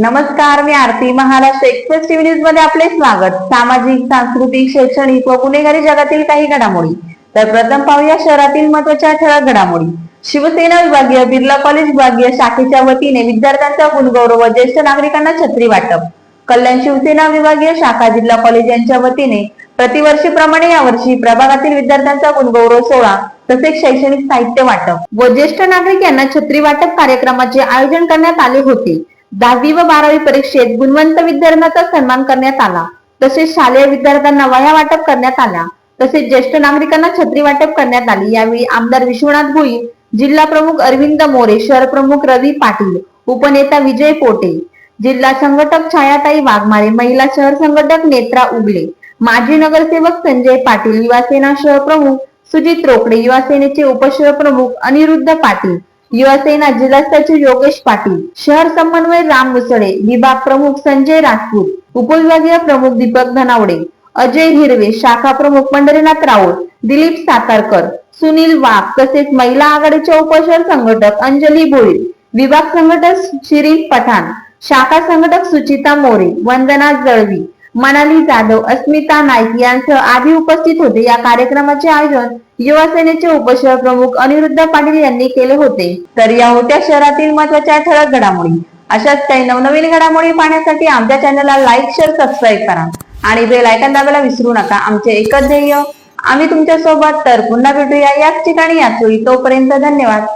नमस्कार मी Aarti Maharashtra express TV न्यूजमध्ये आपले स्वागत. सामाजिक सांस्कृतिक शैक्षणिक व गुन्हेगारी जगातील काही घडामोडी. तर प्रथम पाहूया शहरातील महत्त्वाच्या ठळक घडामोडी. शिवसेना विभागीय बिर्ला कॉलेज विभागीय शाखेच्या वतीने विद्यार्थ्यांचा गुणगौरव व ज्येष्ठ नागरिकांना छत्री वाटप. कल्याण शिवसेना विभागीय शाखा जिल्हा कॉलेज यांच्या वतीने प्रतिवर्षीप्रमाणे यावर्षी प्रभागातील विद्यार्थ्यांचा गुणगौरव सोहळा तसेच शैक्षणिक साहित्य वाटप व ज्येष्ठ नागरिक यांना छत्री वाटप कार्यक्रमाचे आयोजन करण्यात आले होते. दहावी व बारावी परीक्षेत गुणवंत विद्यार्थ्यांचा सन्मान करण्यात आला. तसेच शालेय विद्यार्थ्यांना वह्या वाटप करण्यात आल्या. तसेच ज्येष्ठ नागरिकांना छत्री वाटप करण्यात आली. यावेळी आमदार विश्वनाथ भोई जिल्हा प्रमुख अरविंद मोरे शहर प्रमुख रवी पाटील उपनेता विजय पोटे जिल्हा संघटक छायाताई वाघमारे महिला शहर संघटक नेत्रा उगले माजी नगरसेवक संजय पाटील युवासेना शहर प्रमुख सुजित रोकडे युवासेनेचे उपशहर प्रमुख अनिरुद्ध पाटील युवासेना जिल्हा सचिव योगेश पाटील शहर समन्वय राम मुसळे विभाग प्रमुख संजय राजपूत उपविभागीय प्रमुख दीपक धनावडे अजय हिरवे शाखा प्रमुख पंढरीनाथ राऊत दिलीप सातारकर सुनील वाघ तसेच महिला आघाडीच्या उपशहर संघटक अंजली भोईर विभाग संघटक शिरीन पठाण शाखा संघटक सुचिता मोरे वंदना जळवी मनाली जाधव अस्मिता नाईक यांसह आधी उपस्थित होते. या कार्यक्रमाचे आयोजन युवा सेनेचे उपशहर प्रमुख अनिरुद्ध पाटील यांनी केले होते. तर या होत्या शहरातील महत्त्वाच्या ठळक घडामोडी. अशाच काही नवनवीन घडामोडी पाहण्यासाठी आमच्या चॅनलला लाईक शेअर सबस्क्राईब करा. आणि बेल आयकन दाबायला विसरू नका. आमचे एकच ध्येय आम्ही तुमच्यासोबत तर पुन्हा भेटूया याच ठिकाणी याच तोपर्यंत धन्यवाद.